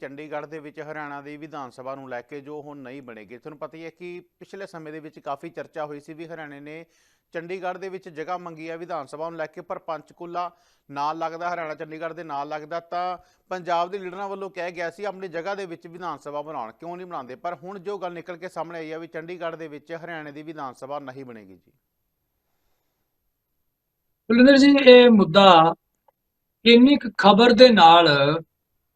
ਚੰਡੀਗੜ੍ਹ ਦੇ ਵਿੱਚ ਹਰਿਆਣਾ ਦੀ ਵਿਧਾਨ ਸਭਾ ਨੂੰ ਲੈ ਕੇ ਜੋ ਹੁਣ ਨਹੀਂ ਬਣੇਗੀ। ਤੁਹਾਨੂੰ ਪਤਾ ਹੀ ਹੈ ਕਿ ਪਿਛਲੇ ਸਮੇਂ ਦੇ ਵਿੱਚ ਕਾਫੀ ਚਰਚਾ ਹੋਈ ਸੀ ਵੀ ਹਰਿਆਣੇ ਨੇ ਚੰਡੀਗੜ੍ਹ ਦੇ ਵਿੱਚ ਜਗ੍ਹਾ ਮੰਗੀ ਹੈ ਵਿਧਾਨ ਸਭਾ ਨੂੰ ਲੈ ਕੇ, ਪਰ ਪੰਚਕੂਲਾ ਨਾਲ ਲੱਗਦਾ, ਹਰਿਆਣਾ ਚੰਡੀਗੜ੍ਹ ਦੇ ਨਾਲ ਲੱਗਦਾ, ਤਾਂ ਪੰਜਾਬ ਦੇ ਲੀਡਰਾਂ ਵੱਲੋਂ ਕਿਹਾ ਗਿਆ ਸੀ ਆਪਣੀ ਜਗ੍ਹਾ ਦੇ ਵਿੱਚ ਵਿਧਾਨ ਸਭਾ ਬਣਾਉਣ। ਕਿਉਂ ਨਹੀਂ ਬਣਾਉਂਦੇ? ਪਰ ਹੁਣ ਜੋ ਗੱਲ ਨਿਕਲ ਕੇ ਸਾਹਮਣੇ ਆਈ ਹੈ ਵੀ ਚੰਡੀਗੜ੍ਹ ਦੇ ਵਿੱਚ ਹਰਿਆਣੇ ਦੀ ਵਿਧਾਨ ਸਭਾ ਨਹੀਂ ਬਣੇਗੀ ਜੀ। ਕੁਲਿੰਦਰ ਜੀ, ਇਹ ਮੁੱਦਾ ਇੰਨੀ ਖਬਰ ਦੇ ਨਾਲ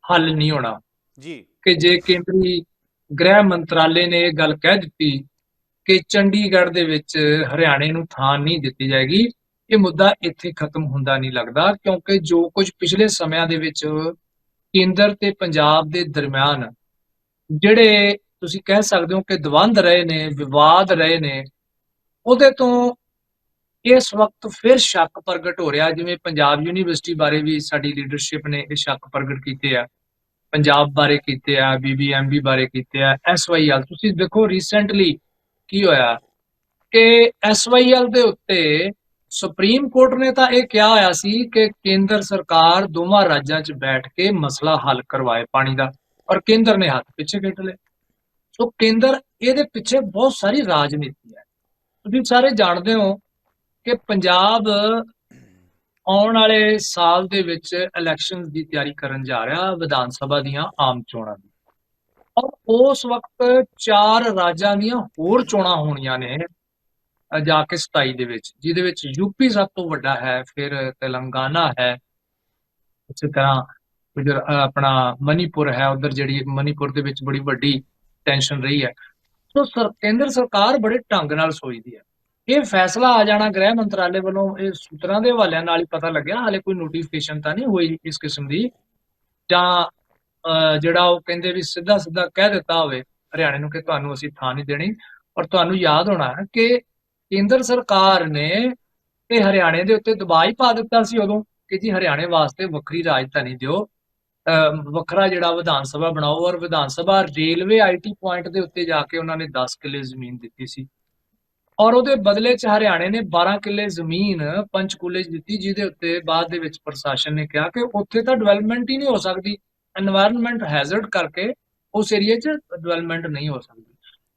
ਹੱਲ ਨਹੀਂ ਹੋਣਾ। ਜੀ। ਕਿ ਜੇ ਕੇਂਦਰੀ ਗ੍ਰਹਿ ਮੰਤਰਾਲੇ ਨੇ ਇਹ ਗੱਲ ਕਹਿ ਦਿੱਤੀ ਕਿ ਚੰਡੀਗੜ੍ਹ ਦੇ ਵਿੱਚ ਹਰਿਆਣੇ ਨੂੰ ਥਾਂ ਨਹੀਂ ਦਿੱਤੀ ਜਾਏਗੀ, ਇਹ ਮੁੱਦਾ ਇੱਥੇ ਖਤਮ ਹੁੰਦਾ ਨਹੀਂ ਲੱਗਦਾ, ਕਿਉਂਕਿ ਜੋ ਕੁਝ ਪਿਛਲੇ ਸਮਿਆਂ ਦੇ ਵਿੱਚ ਕੇਂਦਰ ਤੇ ਪੰਜਾਬ ਦੇ ਦਰਮਿਆਨ ਜਿਹੜੇ ਤੁਸੀਂ ਕਹਿ ਸਕਦੇ ਹੋ ਕਿ ਦਵੰਦ ਰਹੇ ਨੇ, ਵਿਵਾਦ ਰਹੇ ਨੇ, ਉਹਦੇ ਤੋਂ ਇਸ ਵਕਤ ਫਿਰ ਸ਼ੱਕ ਪ੍ਰਗਟ ਹੋ ਰਿਹਾ, ਜਿਵੇਂ ਪੰਜਾਬ ਯੂਨੀਵਰਸਿਟੀ ਬਾਰੇ ਵੀ ਸਾਡੀ ਲੀਡਰਸ਼ਿਪ ਨੇ ਇਹ ਸ਼ੱਕ ਪ੍ਰਗਟ ਕੀਤੇ ਆ। ਪੰਜਾਬ ਬਾਰੇ ਕੀਤੇ ਆ ਬੀਬੀਐਮਬੀ ਬਾਰੇ ਕੀਤੇ ਆ ਐਸਵਾਈਐਲ ਤੁਸੀਂ ਦੇਖੋ ਰੀਸੈਂਟਲੀ ਕੀ ਹੋਇਆ ਕਿ ਐਸਵਾਈਐਲ ਦੇ ਉੱਤੇ ਸੁਪਰੀਮ ਕੋਰਟ ਨੇ ਤਾਂ ਇਹ ਕਿਹਾ ਹੋਇਆ ਸੀ ਕਿ ਕੇਂਦਰ ਸਰਕਾਰ ਦੋਵਾਂ ਰਾਜਾਂ 'ਚ ਬੈਠ ਕੇ ਮਸਲਾ ਹੱਲ ਕਰਵਾਏ ਪਾਣੀ ਦਾ, ਪਰ ਕੇਂਦਰ ਨੇ ਹੱਥ ਪਿੱਛੇ ਖਿੱਚ ਲਏ। ਸੋ ਕੇਂਦਰ ਇਹਦੇ ਪਿੱਛੇ ਬਹੁਤ ਸਾਰੀ ਰਾਜਨੀਤੀ ਹੈ। ਤੁਸੀਂ ਸਾਰੇ ਜਾਣਦੇ ਹੋ ਕਿ ਪੰਜਾਬ ਆਉਣ ਵਾਲੇ ਸਾਲ ਦੇ ਵਿੱਚ ਇਲੈਕਸ਼ਨਸ ਦੀ ਤਿਆਰੀ ਕਰਨ ਜਾ ਰਿਹਾ ਵਿਧਾਨ ਸਭਾ ਦੀਆਂ ਆਮ ਚੋਣਾਂ ਦੀ। ਔਰ ਉਸ ਵਕਤ ਚਾਰ ਰਾਜਾਂ ਦੀਆਂ ਹੋਰ ਚੋਣਾਂ ਹੋਣੀਆਂ ਨੇ ਜਾ ਕੇ 27 ਦੇ ਵਿੱਚ, ਜਿਹਦੇ ਵਿੱਚ ਯੂਪੀ ਸਭ ਤੋਂ ਵੱਡਾ ਹੈ, ਫਿਰ ਤੇਲੰਗਾਨਾ ਹੈ। ਇਸੇ ਤਰ੍ਹਾਂ ਗੁਜਰ ਆਪਣਾ ਮਨੀਪੁਰ ਹੈ, ਉਧਰ ਜਿਹੜੀ ਮਨੀਪੁਰ ਦੇ ਵਿੱਚ ਬੜੀ ਵੱਡੀ ਟੈਨਸ਼ਨ ਰਹੀ ਹੈ। ਸੋ ਸਰ, ਕੇਂਦਰ ਸਰਕਾਰ ਬੜੇ ਢੰਗ ਨਾਲ ਸੋਚਦੀ ਹੈ। ਇਹ ਫੈਸਲਾ ਆ ਜਾਣਾ ਗ੍ਰਹਿ ਮੰਤਰਾਲੇ ਵੱਲੋਂ ਇਹ ਸੂਤਰਾਂ ਦੇ ਹਵਾਲਿਆਂ ਨਾਲ ਹੀ ਪਤਾ ਲੱਗਿਆ ਹਾਲੇ ਕੋਈ ਨੋਟੀਫਿਕੇਸ਼ਨ ਤਾਂ ਨਹੀਂ ਹੋਈ ਇਸ ਕਿਸਮ ਦੀ। ਜਾਂ ਜਿਹੜਾ ਉਹ ਕਹਿੰਦੇ ਵੀ ਸਿੱਧਾ ਸਿੱਧਾ ਕਹਿ ਦਿੱਤਾ ਹੋਵੇ ਹਰਿਆਣੇ ਨੂੰ ਕਿ ਤੁਹਾਨੂੰ ਅਸੀਂ ਥਾਂ ਨਹੀਂ ਦੇਣੀ ਔਰ ਤੁਹਾਨੂੰ ਯਾਦ ਹੋਣਾ ਹੈ ਕਿ ਕੇਂਦਰ ਸਰਕਾਰ ਨੇ ਇਹ ਹਰਿਆਣੇ ਦੇ ਉੱਤੇ ਦਬਾਅ ਹੀ ਪਾ ਦਿੱਤਾ ਸੀ ਉਦੋਂ ਕਿ ਜੀ ਹਰਿਆਣੇ ਵਾਸਤੇ ਵੱਖਰੀ ਰਾਜਧਾਨੀ ਦਿਓ। ਅਹ, ਵੱਖਰਾ ਜਿਹੜਾ ਵਿਧਾਨ ਸਭਾ ਬਣਾਓ ਔਰ Vidhan Sabha railway IT point ਦੇ ਉੱਤੇ ਜਾ ਕੇ ਉਹਨਾਂ ਨੇ 10 ਕਿੱਲੇ ਜ਼ਮੀਨ ਦਿੱਤੀ ਸੀ। ਔਰ ਉਹਦੇ ਬਦਲੇ ਚ ਹਰਿਆਣੇ ਨੇ 12 ਕਿੱਲੇ ਜ਼ਮੀਨ ਪੰਚਕੂਲੇ ਦਿੱਤੀ, ਜਿਹਦੇ ਉੱਤੇ ਬਾਅਦ ਦੇ ਵਿੱਚ ਪ੍ਰਸ਼ਾਸਨ ਨੇ ਕਿਹਾ ਕਿ ਉੱਥੇ ਤਾਂ ਡਿਵੈਲਪਮੈਂਟ ਹੀ ਨਹੀਂ ਹੋ ਸਕਦੀ। এনवायरमेंट ਹੈਜ਼ਰਡ ਕਰਕੇ ਉਸ ਏਰੀਆ 'ਚ ਡਿਵੈਲਪਮੈਂਟ ਨਹੀਂ ਹੋ ਸਕਦੀ।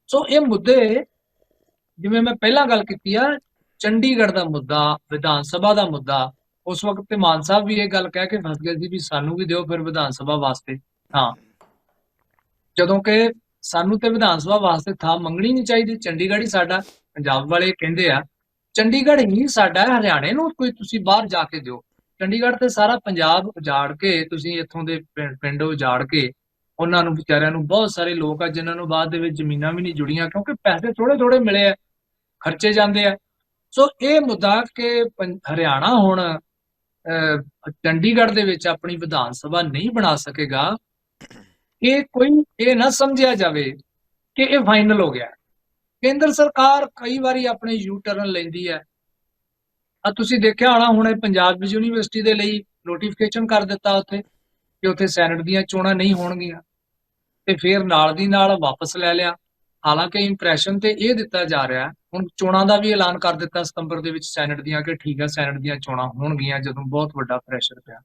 ਸੋ ਇਹ ਮੁੱਦੇ ਜਿਵੇਂ ਮੈਂ ਪਹਿਲਾਂ ਗੱਲ ਕੀਤੀ ਆ, ਚੰਡੀਗੜ੍ਹ ਦਾ ਮੁੱਦਾ, ਵਿਧਾਨ ਸਭਾ ਦਾ ਮੁੱਦਾ, ਉਸ ਵਕਤ ਤੇ ਮਾਨ ਸਾਹਿਬ ਵੀ ਇਹ ਗੱਲ ਕਹਿ ਕੇ ਫਸ ਗਏ ਸੀ ਵੀ ਸਾਨੂੰ ਵੀ ਦਿਓ ਫਿਰ ਵਿਧਾਨ ਸਭਾ ਵਾਸਤੇ ਹਾਂ ਜਦੋਂ ਕਿ ਸਾਨੂੰ ਤੇ ਵਿਧਾਨ ਸਭਾ ਵਾਸਤੇ ਥਾਂ ਮੰਗਣੀ ਨਹੀਂ ਚਾਹੀਦੀ। ਚੰਡੀਗੜ੍ਹ ਹੀ ਸਾਡਾ ਪੰਜਾਬ ਵਾਲੇ ਕਹਿੰਦੇ ਆ। ਚੰਡੀਗੜ੍ਹ ਹੀ ਸਾਡਾ ਹਰਿਆਣੇ ਨੂੰ ਕੋਈ ਤੁਸੀਂ ਬਾਹਰ ਜਾ ਕੇ ਦਿਓ। ਚੰਡੀਗੜ੍ਹ ਤੇ ਸਾਰਾ ਪੰਜਾਬ ਉਜਾੜ ਕੇ ਤੁਸੀਂ ਇੱਥੋਂ ਦੇ ਪਿੰਡ ਉਜਾੜ ਕੇ ਉਹਨਾਂ ਨੂੰ ਵਿਚਾਰਿਆਂ ਨੂੰ ਬਹੁਤ ਸਾਰੇ ਲੋਕ ਆ ਜਿਨ੍ਹਾਂ ਨੂੰ ਬਾਅਦ ਦੇ ਵਿੱਚ ਜ਼ਮੀਨਾਂ ਵੀ ਨਹੀਂ ਜੁੜੀਆਂ ਕਿਉਂਕਿ ਪੈਸੇ ਥੋੜੇ ਥੋੜੇ ਮਿਲੇ ਆ ਖਰਚੇ ਜਾਂਦੇ ਆ। ਸੋ ਇਹ ਮੁੱਦਾ ਕਿ ਪੰ- ਹਰਿਆਣਾ ਹੁਣ ਅਹ, ਚੰਡੀਗੜ੍ਹ ਦੇ ਵਿੱਚ ਆਪਣੀ ਵਿਧਾਨ ਸਭਾ ਨਹੀਂ ਬਣਾ ਸਕੇਗਾ ਇਹ ਕੋਈ ਇਹ ਨਾ ਸਮਝਿਆ ਜਾਵੇ ਕਿ ਇਹ ਫਾਈਨਲ ਹੋ ਗਿਆ। ਕੇਂਦਰ ਸਰਕਾਰ ਕਈ ਵਾਰੀ ਆਪਣੇ ਯੂ ਟਰਨ ਲੈਂਦੀ ਹੈ। ਆ ਤੁਸੀਂ ਦੇਖਿਆ ਹੋਣਾ, ਹੁਣ ਪੰਜਾਬ ਯੂਨੀਵਰਸਿਟੀ ਦੇ ਲਈ ਨੋਟੀਫਿਕੇਸ਼ਨ ਕਰ ਦਿੱਤਾ ਉੱਥੇ ਕਿ ਉੱਥੇ ਸੈਨੇਟ ਦੀਆਂ ਚੋਣਾਂ ਨਹੀਂ ਹੋਣਗੀਆਂ। ਤੇ ਫਿਰ ਨਾਲ ਦੀ ਨਾਲ ਵਾਪਸ ਲੈ ਲਿਆ। ਹਾਲਾਂਕਿ ਇੰਪ੍ਰੈਸ਼ਨ ਤੇ ਇਹ ਦਿੱਤਾ ਜਾ ਰਿਹਾ ਹੁਣ ਚੋਣਾਂ ਦਾ ਵੀ ਐਲਾਨ ਕਰ ਦਿੱਤਾ ਸਤੰਬਰ ਦੇ ਵਿੱਚ ਸੈਨੇਟ ਦੀਆਂ ਕਿ ਠੀਕ ਹੈ ਸੈਨੇਟ ਦੀਆਂ ਚੋਣਾਂ ਹੋਣਗੀਆਂ ਜਦੋਂ ਬਹੁਤ ਵੱਡਾ ਪ੍ਰੈਸ਼ਰ ਪਿਆ।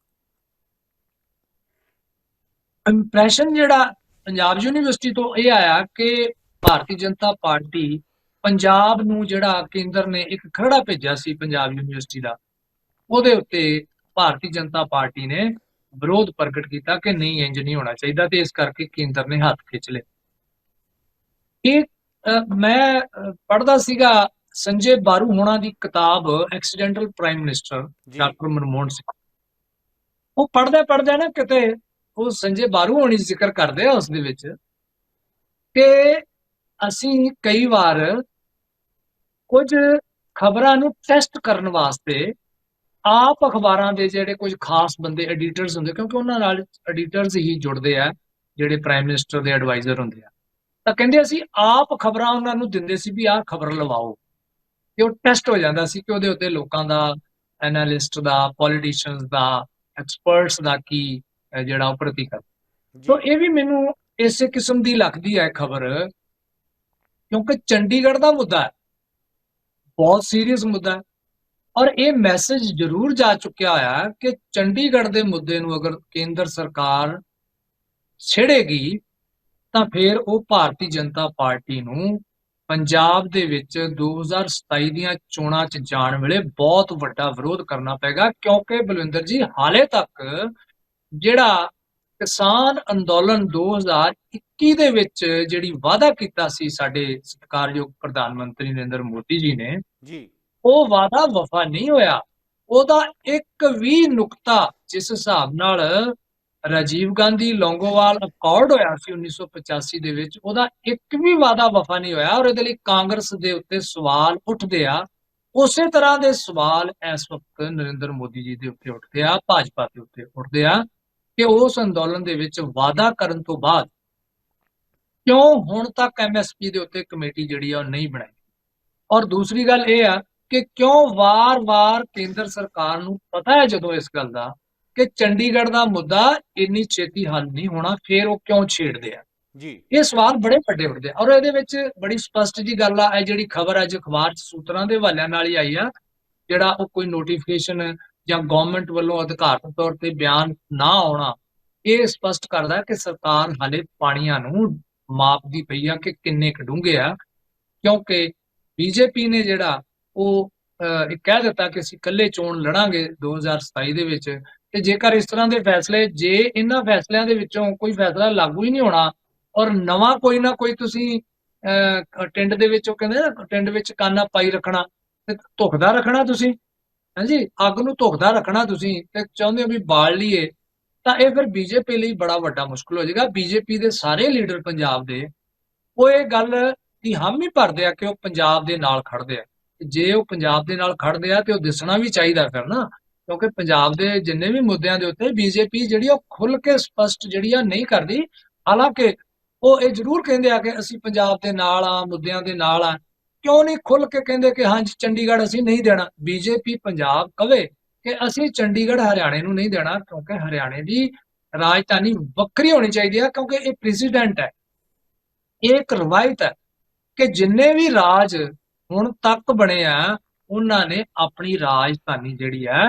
ਇੰਪ੍ਰੈਸ਼ਨ ਜਿਹੜਾ ਪੰਜਾਬ ਯੂਨੀਵਰਸਿਟੀ ਤੋਂ ਇਹ ਆਇਆ ਕਿ ਭਾਰਤੀ ਜਨਤਾ ਪਾਰਟੀ ਪੰਜਾਬ ਨੂੰ ਜਿਹੜਾ ਕੇਂਦਰ ਨੇ ਇੱਕ ਖਰੜਾ ਭੇਜਿਆ ਸੀ ਪੰਜਾਬ ਯੂਨੀਵਰਸਿਟੀ ਦਾ ਉਹਦੇ ਉੱਤੇ ਭਾਰਤੀ ਜਨਤਾ ਪਾਰਟੀ ਨੇ ਵਿਰੋਧ ਪ੍ਰਗਟ ਕੀਤਾ ਕਿ ਨਹੀਂ ਇੰਜ ਨਹੀਂ ਹੋਣਾ ਚਾਹੀਦਾ ਤੇ ਇਸ ਕਰਕੇ ਕੇਂਦਰ ਨੇ ਹੱਥ ਖਿੱਚ ਲਏ। ਇਹ ਮੈਂ ਪੜਦਾ ਸੀਗਾ ਸੰਜੇ ਬਾਰੂ ਹੋਣਾ ਦੀ ਕਿਤਾਬ accidental prime minister doctor Manmohan Singh. ਉਹ ਪੜਦਾ ਪੜਦਾ ਨਾ ਕਿਤੇ ਉਹ ਸੰਜੇ ਬਾਰੂ ਹੋਣੀ ਜ਼ਿਕਰ ਕਰਦੇ ਆ ਉਸ ਦੇ ਵਿੱਚ ਕਿ ਅਸੀਂ ਕਈ ਵਾਰ ਕੁਝ ਖਬਰਾਂ ਨੂੰ ਟੈਸਟ ਕਰਨ ਵਾਸਤੇ ਆਪ ਅਖਬਾਰਾਂ ਦੇ ਜਿਹੜੇ ਕੁਝ ਖਾਸ ਬੰਦੇ ਐਡੀਟਰਸ ਹੁੰਦੇ, ਕਿਉਂਕਿ ਉਹਨਾਂ ਨਾਲ ਐਡੀਟਰਸ ਹੀ ਜੁੜਦੇ ਆ, ਜਿਹੜੇ ਪ੍ਰਾਈਮ ਮਿਨਿਸਟਰ ਦੇ ਐਡਵਾਈਜ਼ਰ ਹੁੰਦੇ ਆ। ਤਾਂ ਕਹਿੰਦੇ ਅਸੀਂ ਆਪ ਖਬਰਾਂ ਉਹਨਾਂ ਨੂੰ ਦਿੰਦੇ ਸੀ ਵੀ ਆਹ ਖਬਰ ਲਵਾਓ, ਤੇ ਉਹ ਟੈਸਟ ਹੋ ਜਾਂਦਾ ਸੀ ਕਿ ਉਹਦੇ ਉੱਤੇ ਲੋਕਾਂ ਦਾ ਐਨਾਲਿਸਟ ਦਾ ਪੋਲੀਟੀਸ਼ੀਅਨਸ ਦਾ ਐਕਸਪਰਟਸ ਦਾ ਕੀ ਜਿਹੜਾ ਉਹ ਪ੍ਰਤੀਕਰ ਸੋ ਇਹ ਵੀ ਮੈਨੂੰ ਇਸੇ ਕਿਸਮ ਦੀ ਲੱਗਦੀ ਹੈ ਖਬਰ ਕਿਉਂਕਿ ਚੰਡੀਗੜ੍ਹ ਦਾ ਮੁੱਦਾ ਹੈ। ਬਹੁਤ ਸੀਰੀਅਸ ਮੁੱਦਾ ਹੈ। ਔਰ ਇਹ ਮੈਸੇਜ ਜ਼ਰੂਰ ਜਾ ਚੁੱਕਿਆ ਹੋਇਆ ਹੈ ਕਿ ਚੰਡੀਗੜ੍ਹ ਦੇ ਮੁੱਦੇ ਨੂੰ ਅਗਰ ਕੇਂਦਰ ਸਰਕਾਰ ਛਿੜੇਗੀ ਤਾਂ ਫਿਰ ਉਹ ਭਾਰਤੀ ਜਨਤਾ ਪਾਰਟੀ ਨੂੰ ਪੰਜਾਬ ਦੇ ਵਿੱਚ 2027 ਦੀਆਂ ਚੋਣਾਂ 'ਚ ਜਾਣ ਵੇਲੇ ਬਹੁਤ ਵੱਡਾ ਵਿਰੋਧ ਕਰਨਾ ਪਏਗਾ ਕਿਉਂਕਿ ਬਲਵਿੰਦਰ ਜੀ ਹਾਲੇ ਤੱਕ ਜਿਹੜਾ ਕਿਸਾਨ ਅੰਦੋਲਨ 2021 ਦੇ ਵਿੱਚ ਜਿਹੜੀ ਵਾਅਦਾ ਕੀਤਾ ਸੀ ਸਾਡੇ ਸਤਿਕਾਰਯੋਗ ਪ੍ਰਧਾਨ ਮੰਤਰੀ ਨਰਿੰਦਰ ਮੋਦੀ ਜੀ ਨੇ ਜੀ। ਉਹ ਵਾਅਦਾ ਵਫਾ ਨਹੀਂ ਹੋਇਆ। ਉਹਦਾ ਇੱਕ ਵੀ ਨੁਕਤਾ ਜਿਸ ਹਿਸਾਬ ਨਾਲ ਰਾਜੀਵ ਗਾਂਧੀ ਲੌਂਗੋਵਾਲ ਅਕੋਰਡ ਹੋਇਆ ਸੀ 1985 ਦੇ ਵਿੱਚ ਉਹਦਾ ਇੱਕ ਵੀ ਵਾਅਦਾ ਵਫਾ ਨਹੀਂ ਹੋਇਆ ਔਰ ਇਹਦੇ ਲਈ ਕਾਂਗਰਸ ਦੇ ਉੱਤੇ ਸਵਾਲ ਉੱਠਦੇ ਆ। ਉਸੇ ਤਰ੍ਹਾਂ ਦੇ ਸਵਾਲ ਇਸ ਵਕਤ ਨਰਿੰਦਰ ਮੋਦੀ ਜੀ ਦੇ ਉੱਤੇ ਉੱਠਦੇ ਆ ਭਾਜਪਾ ਦੇ ਉੱਤੇ ਉੱਠਦੇ ਆ। ਕਿ ਉਸ ਅੰਦੋਲਨ ਦੇ ਵਿੱਚ ਵਾਅਦਾ ਕਰਨ ਤੋਂ ਬਾਅਦ ਕਿਉਂ ਹੁਣ ਤੱਕ ਐਮਐਸਪੀ ਦੇ ਉੱਤੇ ਕਮੇਟੀ ਜਿਹੜੀ ਆ ਉਹ ਨਹੀਂ ਬਣਾਈ? ਔਰ ਦੂਸਰੀ ਗੱਲ ਇਹ ਆ ਕਿ ਕਿਉਂ ਵਾਰ-ਵਾਰ ਕੇਂਦਰ ਸਰਕਾਰ ਨੂੰ ਪਤਾ ਹੈ ਜਦੋਂ ਇਸ ਗੱਲ ਦਾ ਕਿ ਚੰਡੀਗੜ੍ਹ ਦਾ ਮੁੱਦਾ ਇੰਨੀ ਛੇਤੀ ਹੱਲ ਨਹੀਂ ਹੋਣਾ ਫਿਰ ਉਹ ਕਿਉਂ ਛੇੜਦੇ ਆ? ਜੀ। ਇਹ ਸਵਾਲ ਬੜੇ ਵੱਡੇ ਆ। ਔਰ ਇਹਦੇ ਵਿੱਚ ਬੜੀ ਸਪਸ਼ਟ ਜੀ ਗੱਲ ਆ ਇਹ ਜਿਹੜੀ ਖਬਰ ਅੱਜ ਅਖਬਾਰ 'ਚ ਸੂਤਰਾਂ ਦੇ ਹਵਾਲਿਆਂ ਨਾਲ ਹੀ ਆਈ ਆ ਜਿਹੜਾ ਉਹ ਕੋਈ ਨੋਟੀਫਿਕੇਸ਼ਨ ਜਾਂ ਗਵਰਨਮੈਂਟ ਵੱਲੋਂ ਅਧਿਕਾਰਤ ਤੌਰ ਤੇ ਬਿਆਨ ਨਾ ਆਉਣਾ ਇਹ ਸਪਸ਼ਟ ਕਰਦਾ ਕਿ ਸਰਕਾਰ ਹਾਲੇ ਪਾਣੀਆਂ ਨੂੰ ਮਾਪਦੀ ਪਈ ਆ ਕਿ ਕਿੰਨੇ ਕੁ ਡੂੰਘੇ ਆ ਕਿਉਂਕਿ ਬੀਜੇਪੀ ਨੇ ਜਿਹੜਾ ਉਹ ਇਹ ਕਹਿ ਦਿੱਤਾ ਕਿ ਅਸੀਂ ਇਕੱਲੇ ਚੋਣ ਲੜਾਂਗੇ 2027 ਦੇ ਵਿੱਚ ਤੇ ਜੇਕਰ ਇਸ ਤਰ੍ਹਾਂ ਦੇ ਫੈਸਲੇ ਜੇ ਇਹਨਾਂ ਫੈਸਲਿਆਂ ਦੇ ਵਿੱਚੋਂ ਕੋਈ ਫੈਸਲਾ ਲਾਗੂ ਹੀ ਨਹੀਂ ਹੋਣਾ ਔਰ ਨਵਾਂ ਕੋਈ ਨਾ ਕੋਈ ਤੁਸੀਂ ਅਹ, ਟਿੰਡ ਦੇ ਵਿੱਚ ਉਹ ਕਹਿੰਦੇ ਨਾ ਟਿੰਡ ਵਿੱਚ ਕਾਨਾ ਪਾਈ ਰੱਖਣਾ ਤੇ ਧੁਖਦਾ ਰੱਖਣਾ ਤੁਸੀਂ। ਹਾਂਜੀ ਅੱਗ ਨੂੰ ਧੁਖਦਾ ਰੱਖਣਾ ਤੁਸੀਂ ਤੇ ਚਾਹੁੰਦੇ ਹੋ ਵੀ ਬਾਲ ਲਈਏ, ਤਾਂ ਇਹ ਫਿਰ ਬੀਜੇਪੀ ਲਈ ਬੜਾ ਵੱਡਾ ਮੁਸ਼ਕਲ ਹੋ ਜਾਏਗਾ। ਬੀਜੇਪੀ ਦੇ ਸਾਰੇ ਲੀਡਰ ਪੰਜਾਬ ਦੇ, ਉਹ ਇਹ ਗੱਲ ਦੀ ਹਾਮੀ ਭਰਦੇ ਆ ਕਿ ਉਹ ਪੰਜਾਬ ਦੇ ਨਾਲ ਖੜਦੇ ਆ। ਜੇ ਉਹ ਪੰਜਾਬ ਦੇ ਨਾਲ ਖੜਦੇ ਆ ਤੇ ਉਹ ਦਿਸਣਾ ਵੀ ਚਾਹੀਦਾ ਫਿਰ ਨਾ, ਕਿਉਂਕਿ ਪੰਜਾਬ ਦੇ ਜਿੰਨੇ ਵੀ ਮੁੱਦਿਆਂ ਦੇ ਉੱਤੇ ਬੀਜੇਪੀ ਜਿਹੜੀ ਉਹ ਖੁੱਲ ਕੇ ਸਪਸ਼ਟ ਜਿਹੜੀ ਆ ਨਹੀਂ ਕਰਦੀ। ਹਾਲਾਂਕਿ ਉਹ ਇਹ ਜ਼ਰੂਰ ਕਹਿੰਦੇ ਆ ਕਿ ਅਸੀਂ ਪੰਜਾਬ ਦੇ ਨਾਲ ਆ, ਮੁੱਦਿਆਂ ਦੇ ਨਾਲ ਆ ਕਿਉਂ ਨਹੀਂ ਖੁੱਲ ਕੇ ਕਹਿੰਦੇ ਕਿ ਹਾਂਜੀ ਚੰਡੀਗੜ੍ਹ ਅਸੀਂ ਨਹੀਂ ਦੇਣਾ? ਬੀਜੇਪੀ ਪੰਜਾਬ ਕਵੇ ਕਿ ਅਸੀਂ ਚੰਡੀਗੜ੍ਹ ਹਰਿਆਣੇ ਨੂੰ ਨਹੀਂ ਦੇਣਾ ਕਿਉਂਕਿ ਹਰਿਆਣੇ ਦੀ ਰਾਜਧਾਨੀ ਵੱਖਰੀ ਹੋਣੀ ਚਾਹੀਦੀ ਹੈ ਕਿਉਂਕਿ ਇਹ ਪ੍ਰੈਜ਼ੀਡੈਂਟ ਹੈ। ਇਹ ਇੱਕ ਰਵਾਇਤ ਹੈ ਕਿ ਜਿੰਨੇ ਵੀ ਰਾਜ ਹੁਣ ਤੱਕ ਬਣੇ ਆ, ਉਹਨਾਂ ਨੇ ਆਪਣੀ ਰਾਜਧਾਨੀ ਜਿਹੜੀ ਹੈ,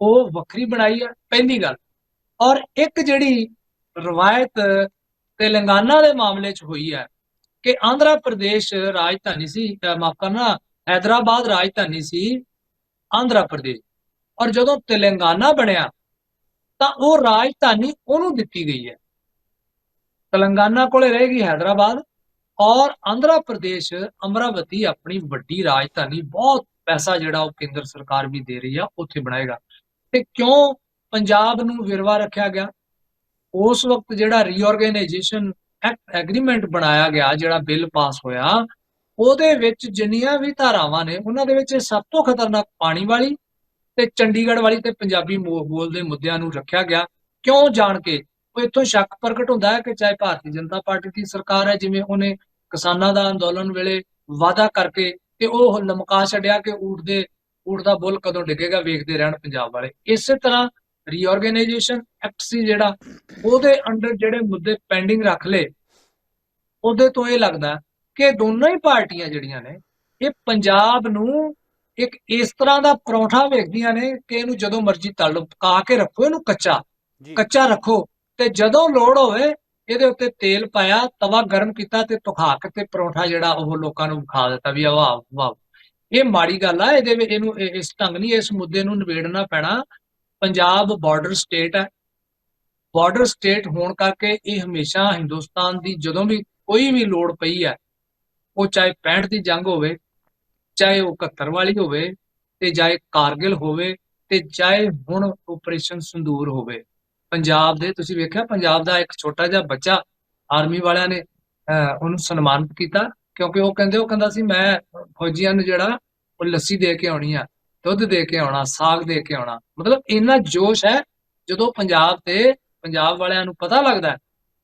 ਉਹ ਵੱਖਰੀ ਬਣਾਈ ਹੈ, ਪਹਿਲੀ ਗੱਲ। ਔਰ ਇੱਕ ਜਿਹੜੀ ਰਵਾਇਤ ਤੇਲੰਗਾਨਾ ਦੇ ਮਾਮਲੇ 'ਚ ਹੋਈ ਹੈ ਕਿ ਆਂਧਰਾ ਪ੍ਰਦੇਸ਼ ਰਾਜਧਾਨੀ ਸੀ ਮਾਫ਼ ਕਰਨਾ, ਹੈਦਰਾਬਾਦ ਰਾਜਧਾਨੀ ਸੀ ਆਂਧਰਾ ਪ੍ਰਦੇਸ਼। ਔਰ ਜਦੋਂ ਤੇਲੰਗਾਨਾ ਬਣਿਆ, ਤਾਂ ਉਹ ਰਾਜਧਾਨੀ ਉਹਨੂੰ ਦਿੱਤੀ ਗਈ ਹੈ। ਤੇਲੰਗਾਨਾ ਕੋਲੇ ਰਹੇਗੀ ਹੈਦਰਾਬਾਦ ਔਰ ਆਂਧਰਾ ਪ੍ਰਦੇਸ਼ ਅਮਰਾਵਤੀ ਆਪਣੀ ਵੱਡੀ ਰਾਜਧਾਨੀ, ਬਹੁਤ ਪੈਸਾ ਜਿਹੜਾ ਉਹ ਕੇਂਦਰ ਸਰਕਾਰ ਵੀ ਦੇ ਰਹੀ ਆ, ਉੱਥੇ ਬਣਾਏਗਾ। ਤੇ ਕਿਉਂ ਪੰਜਾਬ ਨੂੰ ਵਿਰਵਾ ਰੱਖਿਆ ਗਿਆ? ਉਸ ਵਕਤ ਜਿਹੜਾ ਰੀਆਰਗੇਨਾਈਜੇਸ਼ਨ ਐਗਰੀਮੈਂਟ ਬਣਾਇਆ ਗਿਆ ਜਿਹੜਾ ਬਿੱਲ ਪਾਸ ਹੋਇਆ, ਉਹਦੇ ਵਿੱਚ ਜਿੰਨੀਆਂ ਵੀ ਧਾਰਾਵਾਂ ਨੇ, ਉਹਨਾਂ ਦੇ ਵਿੱਚ ਸਭ ਤੋਂ ਖਤਰਨਾਕ ਪਾਣੀ ਵਾਲੀ ਤੇ ਚੰਡੀਗੜ੍ਹ ਵਾਲੀ ਤੇ ਪੰਜਾਬੀ ਬੋਲ ਦੇ ਮੁੱਦਿਆਂ ਨੂੰ ਰੱਖਿਆ ਗਿਆ। ਕਿਉਂ ਜਾਣ ਕੇ? ਉਹ ਇੱਥੋਂ ਸ਼ੱਕ ਪ੍ਰਗਟ ਹੁੰਦਾ ਹੈ ਕਿ ਚਾਹੇ ਭਾਰਤੀ ਜਨਤਾ ਪਾਰਟੀ ਦੀ ਸਰਕਾਰ ਹੈ, ਜਿਵੇਂ ਉਹਨੇ ਕਿਸਾਨਾਂ ਦਾ ਅੰਦੋਲਨ ਵੇਲੇ ਵਾਅਦਾ ਕਰਕੇ ਤੇ ਉਹ ਲਮਕਾ ਛੱਡਿਆ ਕਿ ਊਠ ਦੇ ਊਠ ਦਾ ਬੁੱਲ ਕਦੋਂ ਡਿੱਗੇਗਾ ਵੇਖਦੇ ਰਹਿਣ ਪੰਜਾਬ ਵਾਲੇ। ਇਸੇ ਤਰ੍ਹਾਂ ਰੀਆਰਗੇਨਾਈਜੇਸ਼ਨ ਐਕਟ ਸੀ ਜਿਹੜਾ ਉਹਦੇ ਅੰਡਰ ਜਿਹੜੇ ਮੁੱਦੇ ਪੈਂਡਿੰਗ ਰੱਖ ਲਏ ਉਹਦੇ ਤੋਂ ਇਹ ਲੱਗਦਾ ਕਿ ਦੋਨੋਂ ਹੀ ਪਾਰਟੀਆਂ ਜਿਹੜੀਆਂ ਨੇ ਇਹ ਪੰਜਾਬ ਨੂੰ ਇੱਕ ਇਸ ਤਰ੍ਹਾਂ ਦਾ ਪਰੌਂਠਾ ਵੇਖਦੀਆਂ ਨੇ ਕਿ ਇਹਨੂੰ ਜਦੋਂ ਮਰਜ਼ੀ ਤਲ ਪਕਾ ਕੇ ਰੱਖੋ ਇਹਨੂੰ ਕੱਚਾ ਕੱਚਾ ਰੱਖੋ ਤੇ ਜਦੋਂ ਲੋੜ ਹੋਵੇ ਇਹਦੇ ਉੱਤੇ ਤੇਲ ਪਾਇਆ ਤਵਾ ਗਰਮ ਕੀਤਾ ਤੇ ਤੁਖਾ ਕੇ ਤੇ ਪਰੌਂਠਾ ਜਿਹੜਾ ਉਹ ਲੋਕਾਂ ਨੂੰ ਖਾ ਦਿੱਤਾ ਵੀ ਵਾਹ ਵਾਹ। ਇਹ ਮਾੜੀ ਗੱਲ ਆ ਇਹਦੇ ਵਿੱਚ ਇਹਨੂੰ ਇਹ- ਇਸ ਢੰਗ ਨਹੀਂ ਇਸ ਮੁੱਦੇ ਨੂੰ ਨਿਬੇੜਨਾ ਪੈਣਾ ਪੰਜਾਬ ਬਾਰਡਰ ਸਟੇਟ ਹੈ। ਬਾਰਡਰ ਸਟੇਟ ਹੋਣ ਕਰਕੇ ਇਹ ਹਮੇਸ਼ਾ ਹਿੰਦੁਸਤਾਨ ਦੀ ਜਦੋਂ ਵੀ ਕੋਈ ਵੀ ਲੋੜ ਪਈ ਹੈ ਉਹ ਚਾਹੇ 65 ਦੀ ਜੰਗ ਹੋਵੇ ਚਾਹੇ ਉਹ 71 ਵਾਲੀ ਹੋਵੇ ਤੇ ਚਾਹੇ ਕਾਰਗਿਲ ਹੋਵੇ ਤੇ ਚਾਹੇ ਹੁਣ ਆਪਰੇਸ਼ਨ ਸੰਦੂਰ ਹੋਵੇ। ਪੰਜਾਬ ਦੇ ਤੁਸੀਂ ਵੇਖਿਆ ਪੰਜਾਬ ਦਾ ਇੱਕ ਛੋਟਾ ਜਿਹਾ ਬੱਚਾ ਆਰਮੀ ਵਾਲਿਆਂ ਨੇ ਅਹ, ਉਹਨੂੰ ਸਨਮਾਨਿਤ ਕੀਤਾ ਕਿਉਂਕਿ ਉਹ ਕਹਿੰਦੇ ਉਹ ਕਹਿੰਦਾ ਸੀ ਮੈਂ ਫੌਜੀਆਂ ਨੂੰ ਜਿਹੜਾ ਉਹ ਲੱਸੀ ਦੇ ਕੇ ਆਉਣੀ ਆ। ਦੁੱਧ ਦੇ ਕੇ ਆਉਣਾ, ਸਾਗ ਦੇ ਕੇ ਆਉਣਾ। ਮਤਲਬ ਇੰਨਾ ਜੋਸ਼ ਹੈ, ਜਦੋਂ ਪੰਜਾਬ ਤੇ ਪੰਜਾਬ ਵਾਲਿਆਂ ਨੂੰ ਪਤਾ ਲੱਗਦਾ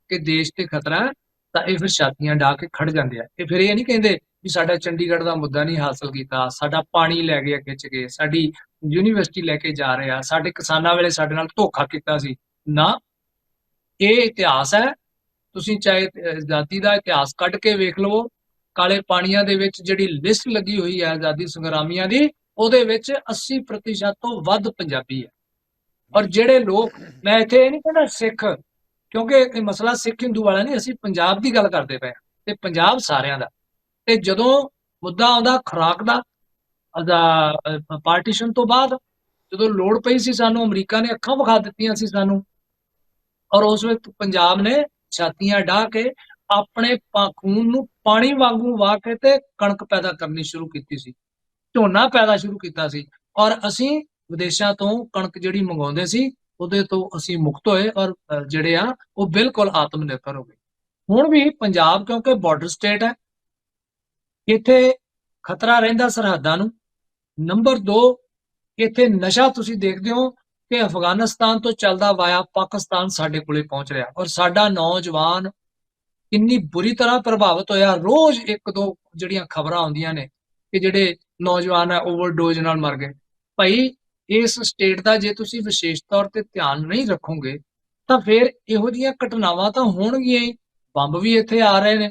ਕਿ ਦੇਸ਼ ਤੇ ਖਤਰਾ ਹੈ, ਤਾਂ ਇਹ ਫਿਰ ਛਾਤੀਆਂ ਢਾ ਕੇ ਖੜ ਜਾਂਦੇ ਆ। ਇਹ ਫਿਰ ਇਹ ਨਹੀਂ ਕਹਿੰਦੇ ਵੀ ਸਾਡਾ ਚੰਡੀਗੜ੍ਹ ਦਾ ਮੁੱਦਾ ਨਹੀਂ ਹਾਸਲ ਕੀਤਾ, ਸਾਡਾ ਪਾਣੀ ਲੈ ਗਿਆ ਖਿੱਚ ਕੇ ਸਾਡੀ ਯੂਨੀਵਰਸਿਟੀ ਲੈ ਕੇ ਜਾ ਰਿਹਾ ਸਾਡੇ ਕਿਸਾਨਾਂ ਵੇਲੇ ਸਾਡੇ ਨਾਲ ਧੋਖਾ ਕੀਤਾ ਸੀ। ਨਾ, ਇਹ ਇਤਿਹਾਸ ਹੈ, ਤੁਸੀਂ ਚਾਹੇ ਆਜ਼ਾਦੀ ਦਾ ਇਤਿਹਾਸ ਕੱਢ ਕੇ ਵੇਖ ਲਵੋ, ਕਾਲੇ ਪਾਣੀਆਂ ਦੇ ਵਿੱਚ ਜਿਹੜੀ ਲਿਸਟ ਲੱਗੀ ਹੋਈ ਹੈ ਆਜ਼ਾਦੀ ਸੰਗਰਾਮੀਆਂ ਦੀ ਉਹਦੇ ਵਿੱਚ 80% ਤੋਂ ਵੱਧ ਪੰਜਾਬੀ ਹੈ। ਔਰ ਜਿਹੜੇ ਲੋਕ, ਮੈਂ ਇੱਥੇ ਇਹ ਨਹੀਂ ਕਹਿੰਦਾ ਸਿੱਖ, ਕਿਉਂਕਿ ਇਹ ਮਸਲਾ ਸਿੱਖ ਹਿੰਦੂ ਵਾਲਾ ਨਹੀਂ, ਅਸੀਂ ਪੰਜਾਬ ਦੀ ਗੱਲ ਕਰਦੇ ਪਏ ਹਾਂ ਤੇ ਪੰਜਾਬ ਸਾਰਿਆਂ ਦਾ। ਤੇ ਜਦੋਂ ਮੁੱਦਾ ਆਉਂਦਾ ਖੁਰਾਕ ਦਾ ਪਾਰਟੀਸ਼ਨ ਤੋਂ ਬਾਅਦ, ਜਦੋਂ ਲੋੜ ਪਈ ਸੀ ਸਾਨੂੰ, ਅਮਰੀਕਾ ਨੇ ਅੱਖਾਂ ਵਿਖਾ ਦਿੱਤੀਆਂ ਸੀ ਸਾਨੂੰ, ਔਰ ਉਸ ਵਕਤ ਪੰਜਾਬ ਨੇ ਛਾਤੀਆਂ ਢਾ ਕੇ ਆਪਣੇ ਖੂਨ ਨੂੰ ਪਾਣੀ ਵਾਂਗੂ ਵਾਹ ਕੇ ਤੇ ਕਣਕ ਪੈਦਾ ਕਰਨੀ ਸ਼ੁਰੂ ਕੀਤੀ ਸੀ। ਝੋਨਾ ਪੈਦਾ ਸ਼ੁਰੂ ਕੀਤਾ ਸੀ ਔਰ ਅਸੀਂ ਵਿਦੇਸ਼ਾਂ ਤੋਂ ਕਣਕ ਜਿਹੜੀ ਮੰਗਾਉਂਦੇ ਸੀ, ਉਹਦੇ ਤੋਂ ਅਸੀਂ ਮੁਕਤ ਹੋਏ ਔਰ ਜਿਹੜੇ ਆ, ਉਹ ਬਿਲਕੁਲ ਆਤਮ ਨਿਰਭਰ ਹੋ ਗਏ। ਹੁਣ ਵੀ ਪੰਜਾਬ ਕਿਉਂਕਿ ਬਾਰਡਰ ਸਟੇਟ ਹੈ, ਇੱਥੇ ਖਤਰਾ ਰਹਿੰਦਾ ਸਰਹੱਦਾਂ ਨੂੰ। ਨੰਬਰ 2 ਇੱਥੇ ਨਸ਼ਾ ਤੁਸੀਂ ਦੇਖਦੇ ਹੋ ਕਿ ਅਫਗਾਨਿਸਤਾਨ ਤੋਂ ਚੱਲਦਾ ਵਾਇਆ ਪਾਕਿਸਤਾਨ ਸਾਡੇ ਕੋਲੇ ਪਹੁੰਚ ਰਿਹਾ ਔਰ ਸਾਡਾ ਨੌਜਵਾਨ ਕਿੰਨੀ ਬੁਰੀ ਤਰ੍ਹਾਂ ਪ੍ਰਭਾਵਿਤ ਹੋਇਆ। ਰੋਜ਼ ਇੱਕ ਦੋ ਜਿਹੜੀਆਂ ਖਬਰਾਂ ਆਉਂਦੀਆਂ ਨੇ ਕਿ ਜਿਹੜੇ ਨੌਜਵਾਨ ਆ ਓਵਰਡੋਜ਼ ਨਾਲ ਮਰ ਗਏ। ਭਾਈ, ਇਸ ਸਟੇਟ ਦਾ ਜੇ ਤੁਸੀਂ ਵਿਸ਼ੇਸ਼ ਤੌਰ ਤੇ ਧਿਆਨ ਨਹੀਂ ਰੱਖੋਗੇ, ਤਾਂ ਫਿਰ ਇਹੋ ਜਿਹੀਆਂ ਘਟਨਾਵਾਂ ਤਾਂ ਹੋਣਗੀਆਂ ਹੀ। ਬੰਬ ਵੀ ਇੱਥੇ ਆ ਰਹੇ ਨੇ।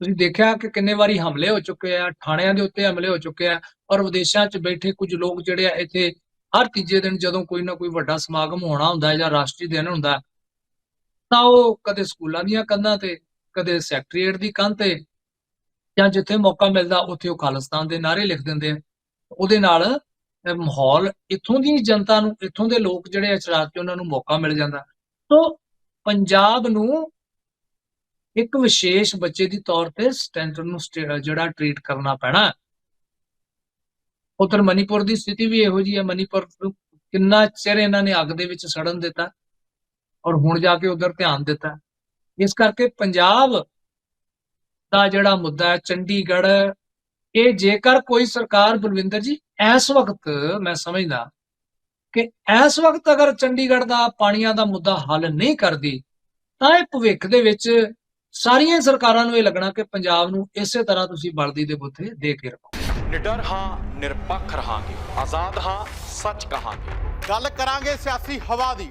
ਤੁਸੀਂ ਦੇਖਿਆ ਕਿ ਕਿੰਨੇ ਵਾਰੀ ਹਮਲੇ ਹੋ ਚੁੱਕੇ ਆ, ਥਾਣਿਆਂ ਦੇ ਉੱਤੇ ਹਮਲੇ ਹੋ ਚੁੱਕੇ ਆ, ਔਰ ਵਿਦੇਸ਼ਾਂ 'ਚ ਬੈਠੇ ਕੁਝ ਲੋਕ ਜਿਹੜੇ ਆ, ਇੱਥੇ ਹਰ ਤੀਜੇ ਦਿਨ ਜਦੋਂ ਕੋਈ ਨਾ ਕੋਈ ਵੱਡਾ ਸਮਾਗਮ ਹੋਣਾ ਹੁੰਦਾ ਜਾਂ ਰਾਸ਼ਟਰੀ ਦਿਨ ਹੁੰਦਾ, ਤਾਂ ਉਹ ਕਦੇ ਸਕੂਲਾਂ ਦੀਆਂ ਕੰਧਾਂ ਤੇ, ਕਦੇ ਸੈਕਟਰੀਏਟ ਦੀ ਕੰਧ ਤੇ ਜਾਂ ਜਿੱਥੇ ਮੌਕਾ ਮਿਲਦਾ, ਉੱਥੇ ਉਹ ਖਾਲਿਸਤਾਨ ਦੇ ਨਾਅਰੇ ਲਿਖ ਦਿੰਦੇ ਆ। ਉਹਦੇ ਨਾਲ ਮਾਹੌਲ ਇੱਥੋਂ ਦੀ ਜਨਤਾ ਨੂੰ, ਇੱਥੋਂ ਦੇ ਲੋਕ ਜਿਹੜੇ ਆ ਸ਼ਰਾਰਤੀ ਉਹਨਾਂ ਨੂੰ ਮੌਕਾ ਮਿਲ ਜਾਂਦਾ। ਤੋਂ ਪੰਜਾਬ ਨੂੰ ਇੱਕ ਵਿਸ਼ੇਸ਼ ਬੱਚੇ ਦੀ ਤੌਰ ਤੇ ਸਟੈਂਡਰਡ ਨੂੰ ਸਟੇ- ਜਿਹੜਾ ਟ੍ਰੀਟ ਕਰਨਾ ਪੈਣਾ। ਉਧਰ ਮਨੀਪੁਰ ਦੀ ਸਥਿਤੀ ਵੀ ਇਹੋ ਜੀ ਹੈ ਮਨੀਪੁਰ ਕਿੰਨਾ ਚਿਰ ਇਹਨਾਂ ਨੇ ਅੱਗ ਦੇ ਵਿੱਚ ਸੜਨ ਦਿੱਤਾ ਔਰ ਹੁਣ ਜਾ ਕੇ ਉਧਰ ਧਿਆਨ ਦਿੱਤਾ। ਇਸ ਕਰਕੇ ਪੰਜਾਬ ਦਾ ਜਿਹੜਾ ਮੁੱਦਾ ਹੈ ਚੰਡੀਗੜ੍ਹ। ਇਹ ਜੇਕਰ ਕੋਈ ਸਰਕਾਰ ਬਲਵਿੰਦਰ ਜੀ ਇਸ ਵਕਤ ਮੈਂ ਸਮਝਦਾ ਕਿ ਇਸ ਵਕਤ ਅਗਰ ਚੰਡੀਗੜ੍ਹ ਦਾ ਪਾਣੀਆਂ ਦਾ ਮੁੱਦਾ ਹੱਲ ਨਹੀਂ ਕਰਦੀ ਤਾਂ ਇਹ ਭਵਿੱਖ ਦੇ ਵਿੱਚ ਸਾਰੀਆਂ ਸਰਕਾਰਾਂ ਨੂੰ ਇਹ ਲੱਗਣਾ ਕਿ ਪੰਜਾਬ ਨੂੰ ਇਸੇ ਤਰ੍ਹਾਂ ਤੁਸੀਂ ਬਲਦੀ ਦੇ ਬੁੱਥੇ ਦੇ ਕੇ ਰੱਖੋ। ਨਿਡਰ ਹਾਂ ਨਿਰਪੱਖ ਰਹਾਂਗੇ। ਆਜ਼ਾਦ ਹਾਂ ਸੱਚ ਕਹਾਂਗੇ। ਗੱਲ ਕਰਾਂਗੇ ਸਿਆਸੀ ਹਵਾ ਦੀ।